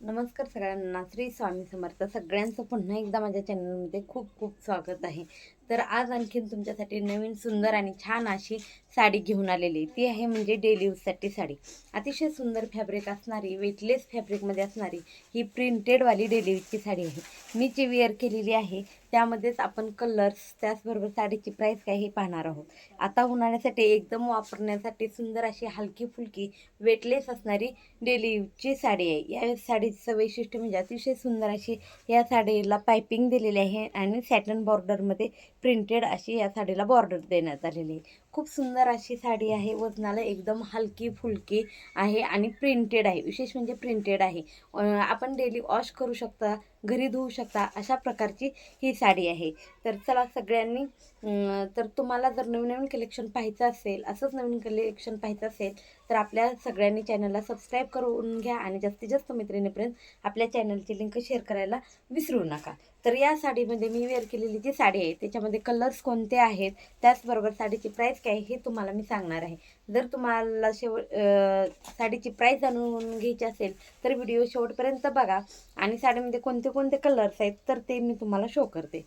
नमस्कार सगळ्यांना. श्री स्वामी समर्थ. सगळ्यांचं पुन्हा एकदा माझ्या चॅनलमध्ये खूप खूप स्वागत आहे. तर आज आणखीन तुमच्यासाठी नवीन सुंदर आणि छान अशी साडी घेऊन आलेली ती आहे म्हणजे डेली यूजसाठी साडी. अतिशय सुंदर फॅब्रिक असणारी वेटलेस फॅब्रिकमध्ये असणारी ही प्रिंटेडवाली डेली यूजची साडी आहे. मी जी वेअर केलेली आहे त्यामध्येच आपण कलर्स त्याचबरोबर साडीची प्राईस काय हे पाहणार आहोत. आता उन्हाळ्यासाठी एकदम वापरण्यासाठी सुंदर अशी हलकी फुलकी वेटलेस असणारी डेली यूजची साडी आहे. या साडीचं वैशिष्ट्य म्हणजे अतिशय सुंदर अशी या साडीला पायपिंग दिलेली आहे आणि सॅटन बॉर्डरमध्ये प्रिंटेड अशी या साडीला बॉर्डर देण्यात आलेली आहे. खूप सुंदर अशी साडी आहे. वजनाला एकदम हलकी फुलकी आहे आणि प्रिंटेड आहे. विशेष म्हणजे प्रिंटेड आहे. आपण डेली वॉश करू शकता घरी धुवू शकता अशा प्रकारची ही साडी आहे. तर चला सगळ्यांनी तर तुम्हाला जर नवीन नवीन कलेक्शन पाहायचं असेल असंच नवीन कलेक्शन पाहायचं असेल तर आपल्या सगळ्यांनी चॅनलला सबस्क्राईब करून घ्या आणि जास्तीत जास्त मैत्रिणीपर्यंत आपल्या चॅनलची लिंक शेअर करायला विसरू नका. तर या साडीमध्ये मी वेअर केलेली जी साडी आहे त्याच्यामध्ये कलर्स कोणते आहेत त्याचबरोबर साडीची प्राईस काय हे तुम्हाला मी सांगणार आहे. जर तुम्हाला शेवट साडीची प्राईस जाणून घ्यायची असेल तर व्हिडिओ शेवटपर्यंत बघा. आणि साडीमध्ये कोणते कोणते कलर्स आहेत तर ते मी तुम्हाला शो करते.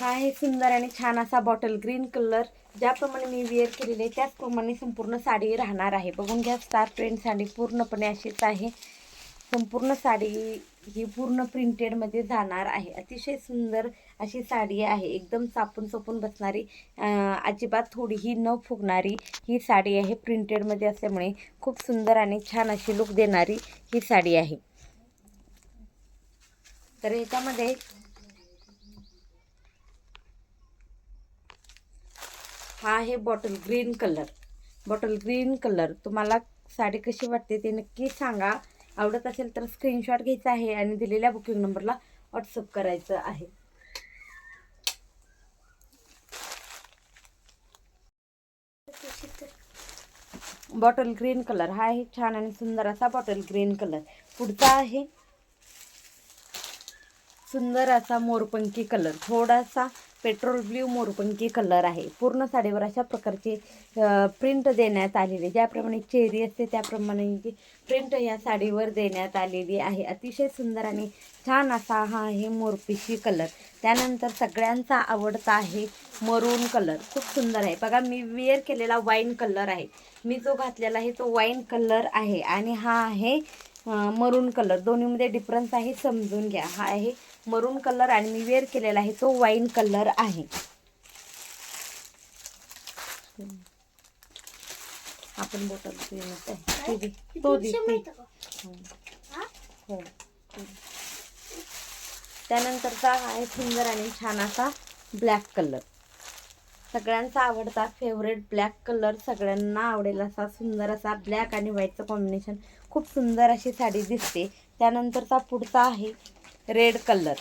हा आहे सुंदर आणि छान असा बॉटल ग्रीन कलर ज्याप्रमाणे मी वेअर केलेले त्याचप्रमाणे संपूर्ण साडी राहणार आहे. बघून घ्या स्टार प्रिंट साडी पूर्णपणे अशीच आहे. संपूर्ण साडी ही पूर्ण प्रिंटेडमध्ये जाणार आहे. अतिशय सुंदर अशी साडी आहे. एकदम चापून सोपून बसणारी अजिबात थोडीही न फुगणारी ही साडी आहे. प्रिंटेडमध्ये असल्यामुळे खूप सुंदर आणि छान अशी लुक देणारी ही साडी आहे. तर ह्याच्यामध्ये हा आहे bottle green colour bottle green colour तुम्हाला साडी कशी वाटते ते नक्की सांगा. आवडत असेल तर स्क्रीनशॉट घ्यायचा आहे आणि दिलेल्या बुकिंग नंबरला व्हॉट्सअप करायचं आहे. बॉटल ग्रीन कलर हा आहे छान आणि सुंदर असा बॉटल ग्रीन कलर पुढचा आहे सुंदर असा मोरपंखी कलर थोडासा पेट्रोल ब्ल्यू मोरपंखी कलर आहे? पूर्ण साडीवर अशा प्रकारचे प्रिंट देण्यात आलेले. ज्याप्रमाणे चेहरी असते त्याप्रमाणे प्रिंट या साडीवर देण्यात आलेली आहे. अतिशय सुंदर आणि छान असा हा आहे मोरपिशी कलर. त्यानंतर सगळ्यांचा आवडता आहे मरून कलर. खूप सुंदर आहे. बघा मी वेअर केलेला वाईन कलर आहे. मी जो घातलेला आहे तो वाईन कलर आहे. आणि हा आहे मरून कलर. दोन्हीमध्ये डिफरन्स आहे समजून घ्या. हा आहे मरून कलर आणि मी वेअर केलेला आहे तो वाईन कलर आहे आपण बोटल ती दे. तो दे ते. हो. हो. त्यानंतरचा आहे सुंदर आणि छान असा ब्लॅक कलर सगळ्यांचा आवडता फेवरेट ब्लॅक कलर सगळ्यांना आवडेल असा सुंदर असा ब्लॅक आणि व्हाईटचं कॉम्बिनेशन खूप सुंदर अशी साडी दिसते त्यानंतरचा पुढचा आहे रेड कलर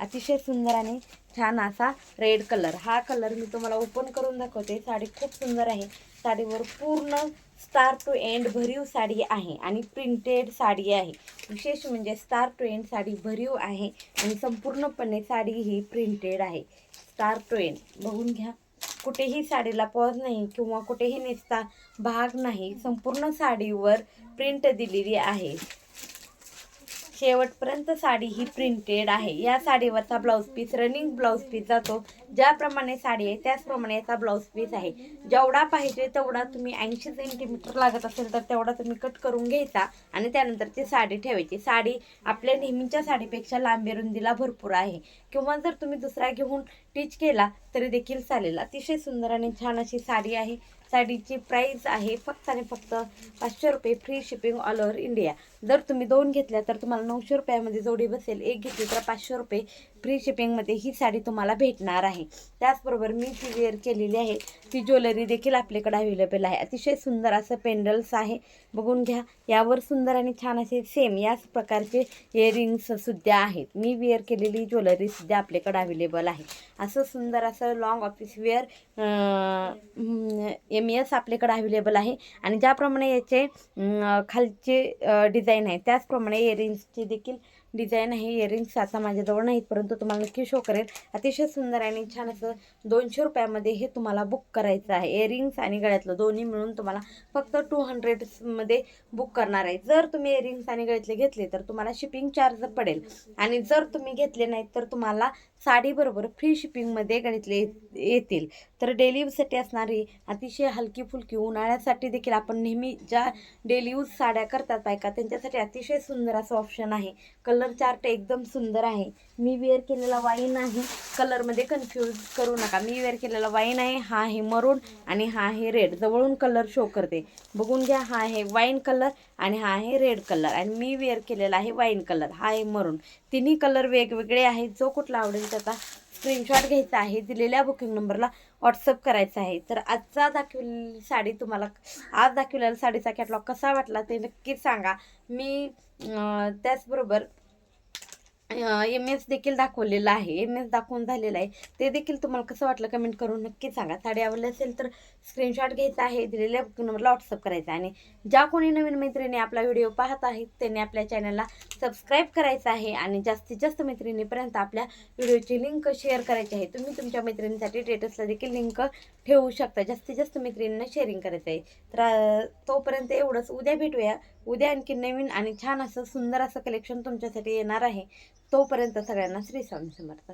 अतिशय सुंदर आणि छान असा रेड कलर हा कलर मी तुम्हाला ओपन करून दाखवते. साडी खूप सुंदर आहे. साडीवर पूर्ण स्टार टू एंड भरीव साडी आहे आणि प्रिंटेड साडी आहे. विशेष म्हणजे स्टार टू एंड साडी भरीव आहे आणि संपूर्णपणे साडी ही प्रिंटेड आहे. स्टार टू एंड बघून घ्या. कुठेही साडीला पॉज नाही किंवा कुठेही नेसता भाग नाही. संपूर्ण साडीवर प्रिंट दिलेली आहे. शेवटपर्यंत साडी ही प्रिंटेड आहे. या साडीवरचा blouse piece running blouse piece जातो. ज्याप्रमाणे साडी आहे त्याचप्रमाणे याचा ब्लाऊज पीस आहे. जेवढा पाहिजे तेवढा तुम्ही ऐंशी सेंटीमीटर लागत असेल तर तेवढा तुम्ही कट करून घ्यायचा आणि त्यानंतर ती साडी ठेवायची. साडी आपल्या नेहमीच्या साडीपेक्षा लांबी रुंदीला भरपूर आहे. किंवा जर तुम्ही दुसरा घेऊन टीच केला तरी देखील चालेल. अतिशय सुंदर आणि छान अशी साडी आहे. साडीची प्राईस आहे फक्त आणि फक्त पाचशे रुपये free shipping all over India जर तुम्ही दोन घेतल्या तर तुम्हाला नऊशे रुपयामध्ये जोडी बसेल. एक घेतली तर पाचशे रुपये फ्री शिपिंगमध्ये ही साडी तुम्हाला भेटणार आहे. त्याचबरोबर मी जी वेअर केलेली आहे ती ज्वेलरी देखील आपल्याकडे अवेलेबल आहे. अतिशय सुंदर असं पेंडल्स आहे. बघून घ्या यावर सुंदर आणि छान असे सेम याच प्रकारचे इयरिंग्ससुद्धा आहेत. मी वेअर केलेली ज्वेलरीसुद्धा आपल्याकडे अवेलेबल आहे. असं सुंदर असं long office wear M S आपल्याकडे अवेलेबल आहे. आणि ज्याप्रमाणे याचे खालचे डिझाईन आहे त्याचप्रमाणे इयरिंग्सचे देखील डिझाईन आहे. इयरिंग्स आता माझ्याजवळ नाहीत परंतु तुम्हाला नक्की शो करेल अतिशय सुंदर आणि छान असं दोनशे रुपयामध्ये हे तुम्हाला बुक करायचं आहे. इयरिंग्स आणि गळ्यातलं दोन्ही मिळून तुम्हाला फक्त टू हंड्रेडमध्ये बुक करणार आहे. जर तुम्ही इयरिंग्स आणि गळ्यातले घेतले तर तुम्हाला शिपिंग चार्ज पडेल. आणि जर तुम्ही घेतले नाहीत तर तुम्हाला साडीबरोबर फ्री शिपिंगमध्ये गणितले येतील. तर डेली यूजसाठी असणारी अतिशय हलकी फुलकी उन्हाळ्यासाठी देखील आपण नेहमी ज्या डेली यूज साड्या करतात बायका त्यांच्यासाठी अतिशय सुंदर असं ऑप्शन आहे. कलर चार्ट एकदम सुंदर आहे. मी वेअर केलेला वाईन आहे कलरमध्ये कन्फ्यूज करू नका. मी वेअर केलेला वाईन आहे हा आहे मरून आणि हा आहे रेड जवळून कलर शो करते. बघून घ्या हा आहे वाईन कलर आणि हा आहे रेड कलर आणि मी वेअर केलेला आहे वाईन कलर हा आहे मरून तिन्ही कलर वेगवेगळे आहेत. जो कुठला आवडेल त्याचा स्क्रीनशॉट घ्यायचा आहे. दिलेल्या बुकिंग नंबरला व्हॉट्सअप करायचा आहे. तर आजचा दाखवलेली साडी तुम्हाला आज दाखवलेला साडीचा कॅटलॉग कसा वाटला ते नक्कीच सांगा. मी त्याचबरोबर एम एस देखील दाखवलेलं आहे. एम एस दाखवून झालेलं आहे. ते देखील तुम्हाला कसं वाटलं कमेंट करून नक्की सांगा. साडी आवडली असेल तर स्क्रीनशॉट घ्यायचा आहे. दिलेल्या नंबरला व्हॉट्सअप करायचा आणि ज्या कोणी नवीन मैत्रिणी आपला व्हिडिओ पाहत आहेत त्यांनी आपल्या चॅनलला सबस्क्राईब करायचं आहे. आणि जास्तीत जास्त मैत्रिणीपर्यंत आपल्या व्हिडिओची लिंक शेअर करायची आहे. तुम्ही तुमच्या मैत्रिणीसाठी स्टेटसला देखील लिंक ठेवू शकता. जास्तीत जास्त मैत्रिणींना शेअरिंग करायचं आहे. तर तोपर्यंत एवढंच. उद्या भेटूया. उद्या आणखी नवीन आणि छान असं सुंदर असं कलेक्शन तुमच्यासाठी येणार आहे. तोपर्यंत सगळ्यांना श्री स्वामी समर्थ.